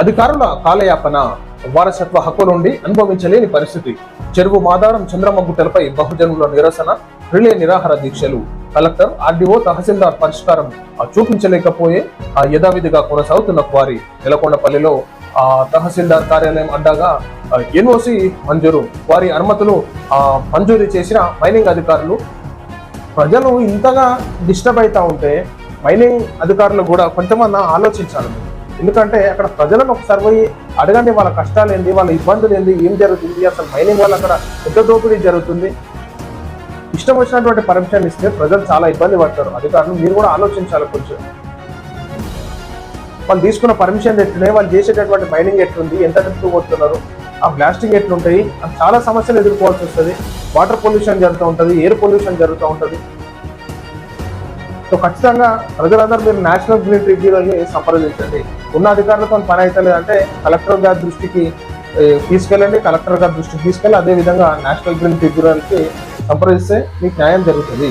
అధికారుల కాలయాపన వారసత్వ హక్కు నుండి అనుభవించలేని పరిస్థితి. చెరువు మాదారం చంద్రమ్మ గుట్టలపై బహుజనుల నిరసన రిలే నిరాహార దీక్షలు. కలెక్టర్ ఆర్డీఓ తహసీల్దార్ పరిష్కారం చూపించలేకపోయే ఆ, యథావిధిగా కొనసాగుతున్న క్వారీ. నెలకొండపల్లిలో ఆ తహసీల్దార్ కార్యాలయం అడ్డాగా ఎన్ఓసి మంజూరు. వారి అనుమతులు ఆ, మంజూరు చేసిన మైనింగ్ అధికారులు. ప్రజలు ఇంతగా డిస్టర్బ్ అవుతా ఉంటే మైనింగ్ అధికారులు కూడా కొంతమంది ఆలోచించాలి. ఎందుకంటే అక్కడ ప్రజలను ఒకసారి పోయి అడగండి వాళ్ళ కష్టాలు ఏంది వాళ్ళ ఇబ్బందులు ఏంది ఏం జరుగుతుంది అసలు మైనింగ్ వల్ల అక్కడ ఎంత దోపిడీ జరుగుతుంది. ఇష్టం వచ్చినటువంటి పర్మిషన్ ఇస్తే ప్రజలు చాలా ఇబ్బంది పడతారు. అధికారులు మీరు కూడా ఆలోచించాలి కొంచెం. వాళ్ళు తీసుకున్న పర్మిషన్ ఎట్లున్నాయి వాళ్ళు చేసేటటువంటి మైనింగ్ ఎట్లుంది ఎంత డెప్త్ కొడుతున్నారు ఆ బ్లాస్టింగ్ ఎట్లుంటాయి అది చాలా సమస్యలు ఎదుర్కోవాల్సి వస్తుంది. వాటర్ పొల్యూషన్ జరుగుతూ ఉంటుంది ఎయిర్ పొల్యూషన్ జరుగుతూ ఉంటుంది. సో ఖచ్చితంగా ప్రజలందరూ మీరు నేషనల్ గ్రీన్ ట్రిబ్యునల్ని సంప్రదించండి. ఉన్న అధికారులతో పని అవుతలేదు అంటే కలెక్టర్ గారి దృష్టికి తీసుకెళ్ళండి కలెక్టర్ గారి దృష్టికి తీసుకెళ్ళి అదే విధంగా నేషనల్ గ్రీన్ ట్రిబ్యునల్కి సంప్రదిస్తే మీకు న్యాయం జరుగుతుంది.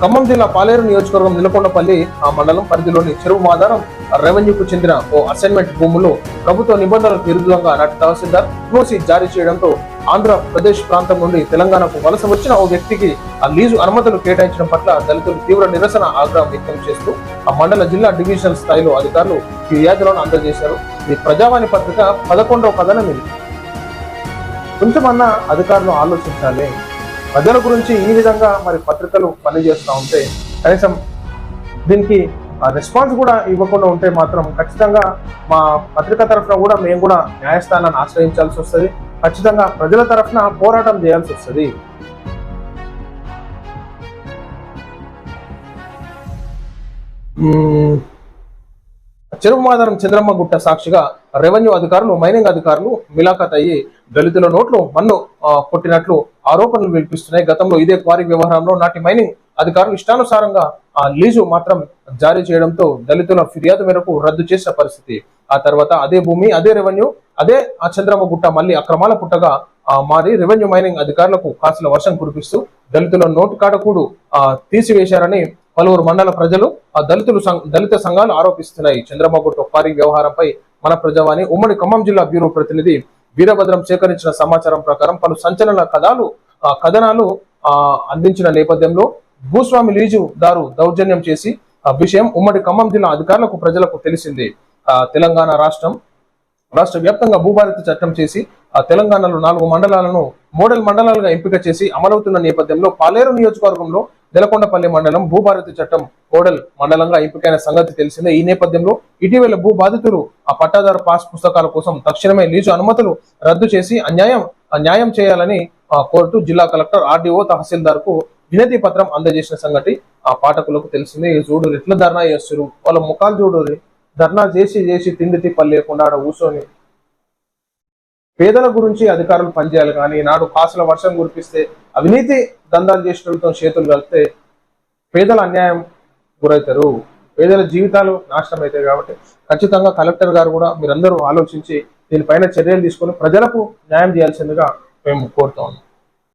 ఖమ్మం జిల్లా పాలేరు నియోజకవర్గం నిలకొండపల్లి ఆ మండలం పరిధిలోని చెరువు మాదారం రెవెన్యూకు చెందిన ఓ అసైన్మెంట్ భూములు ప్రభుత్వ నిబంధనలకు విరుద్ధంగా నాటి తహసీల్దార్ నోసి జారీ చేయడంతో ఆంధ్రప్రదేశ్ ప్రాంతం నుండి తెలంగాణకు వలస వచ్చిన ఓ వ్యక్తికి ఆ లీజు అనుమతులు కేటాయించడం పట్ల దళితులు తీవ్ర నిరసన ఆగ్రహం వ్యక్తం చేస్తూ ఆ మండల జిల్లా డివిజనల్ స్థాయిలో అధికారులు ఫిర్యాదులను అందజేశారు. ఈ ప్రజావాణి పత్రిక పదకొండవ కథనం ఇది. కొంచెమన్నా అధికారులు ఆలోచించాలి. ప్రజల గురించి ఈ విధంగా మరి పత్రికలు పనిచేస్తూ ఉంటే కనీసం దీనికి రెస్పాన్స్ కూడా ఇవ్వకుండా ఉంటే మాత్రం ఖచ్చితంగా మా పత్రిక తరఫున కూడా మేము కూడా న్యాయస్థానాన్ని ఆశ్రయించాల్సి వస్తుంది ఖచ్చితంగా ప్రజల తరఫున పోరాటం చేయాల్సి వస్తుంది మ్మ్. చెరువు మాధారం చంద్రమ్మ గుట్ట సాక్షిగా రెవెన్యూ అధికారులు మైనింగ్ అధికారులు మిలాఖత్ అయ్యి దళితుల నోట్లు మన్ను కొట్టినట్లు ఆరోపణలు వినిపిస్తున్నాయి. గతంలో ఇదే క్వారీ వ్యవహారంలో నాటి మైనింగ్ అధికారులు ఇష్టానుసారంగా ఆ లీజు మాత్రం జారీ చేయడంతో దళితుల ఫిర్యాదు మేరకు రద్దు చేసిన పరిస్థితి. ఆ తర్వాత అదే భూమి అదే రెవెన్యూ అదే ఆ చంద్రమ్మ గుట్ట మళ్ళీ అక్రమాల పుట్టగా ఆ, మారి రెవెన్యూ మైనింగ్ అధికారులకు కాసుల వర్షం కురిపిస్తూ దళితుల నోటు కాడకూడు ఆ, తీసివేశారని పలువురు మండల ప్రజలు ఆ దళితులు దళిత సంఘాలు ఆరోపిస్తున్నాయి. చంద్రబాబు క్వారీ వ్యవహారంపై మన ప్రజావాణి ఉమ్మడి ఖమ్మం జిల్లా బ్యూరో ప్రతినిధి వీరభద్రం సేకరించిన సమాచారం ప్రకారం పలు సంచలన కథాలు ఆ, కథనాలు ఆ, అందించిన నేపథ్యంలో భూస్వామి లీజు దారు దౌర్జన్యం చేసి ఆ విషయం ఉమ్మడి ఖమ్మం జిల్లా అధికారులకు ప్రజలకు తెలిసింది. ఆ, తెలంగాణ రాష్ట్రం రాష్ట్ర వ్యాప్తంగా భూభారత చట్టం చేసి ఆ తెలంగాణలో నాలుగు మండలాలను మోడల్ మండలాలుగా ఎంపిక చేసి అమలవుతున్న నేపథ్యంలో పాలేరు నియోజకవర్గంలో నెలకొండపల్లి మండలం భూభారతి చట్టం మోడల్ మండలంగా ఎంపికైన సంగతి తెలిసిందే. ఈ నేపథ్యంలో ఇటీవల భూ బాధితులు ఆ పట్టాదారు పాస్ పుస్తకాల కోసం తక్షణమే లీజు అనుమతులు రద్దు చేసి అన్యాయం న్యాయం చేయాలని ఆ కోర్టు జిల్లా కలెక్టర్ ఆర్డీఓ తహసీల్దార్కు వినతి పత్రం అందజేసిన సంగతి ఆ పాఠకులకు తెలిసిందే. చూడు ఎట్లా ధర్నా చేస్తున్నారు వాళ్ళ ముఖాలు చూడు ధర్నా చేసి చేసి తిండి తిప్పలు లేకుండా ఆడ కూర్చొని పేదల గురించి అధికారులు పనిచేయాలి కానీ నాడు కాసుల వర్షం కురిపిస్తే అవినీతి దందాలు చేసినతో చేతులు కలిపితే పేదల అన్యాయం గురవుతారు. పేదల జీవితాలు నాశనం అవుతాయి కాబట్టి ఖచ్చితంగా కలెక్టర్ గారు కూడా మీరందరూ ఆలోచించి దీనిపైన చర్యలు తీసుకొని ప్రజలకు న్యాయం చేయాల్సిందిగా మేము కోరుతా ఉన్నాం.